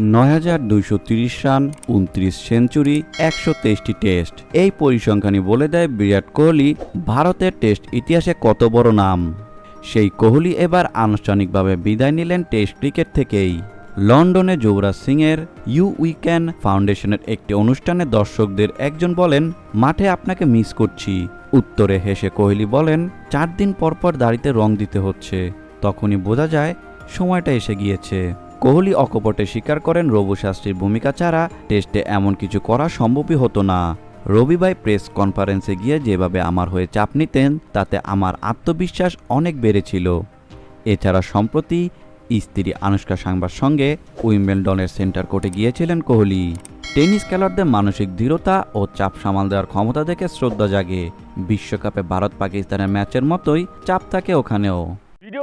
নয় হাজার দুইশো তিরিশ রান, উনত্রিশ সেঞ্চুরি, একশো তেইশটি টেস্ট। এই পরিসংখ্যানই বলে দেয় বিরাট কোহলি, ভারতের টেস্ট ইতিহাসে কত বড় নাম। সেই কোহলি এবার আনুষ্ঠানিকভাবে বিদায় নিলেন টেস্ট ক্রিকেট থেকেই। লন্ডনে যুবরাজ সিংয়ের ইউ উইক্যান ফাউন্ডেশনের একটি অনুষ্ঠানে দর্শকদের একজন বলেন, মাঠে আপনাকে মিস করছি। উত্তরে হেসে কোহলি বলেন, চার দিন পর পর দাড়িতে রং দিতে হচ্ছে। তখনই বোঝা যায়, সময়টা এসে গিয়েছে। কোহলি অকপটে স্বীকার করেন রবু শাস্ত্রীর ভূমিকা ছাড়া টেস্টে এমন কিছু করা সম্ভবই হতো না। রবিবার প্রেস কনফারেন্সে গিয়ে যেভাবে আমার হয়ে চাপ নিতেন, তাতে আমার আত্মবিশ্বাস অনেক বেড়েছিল। এছাড়া সম্প্রতি স্ত্রী আনুষ্কা সাংবার সঙ্গে উইম্বেলডনের সেন্টার কোর্টে গিয়েছিলেন কোহলি। টেনিস খেলোয়াড়দের মানসিক দৃঢ়তা ও চাপ সামাল দেওয়ার ক্ষমতা দেখে শ্রদ্ধা জাগে। বিশ্বকাপে ভারত পাকিস্তানের ম্যাচের মতোই চাপ থাকে ওখানেও।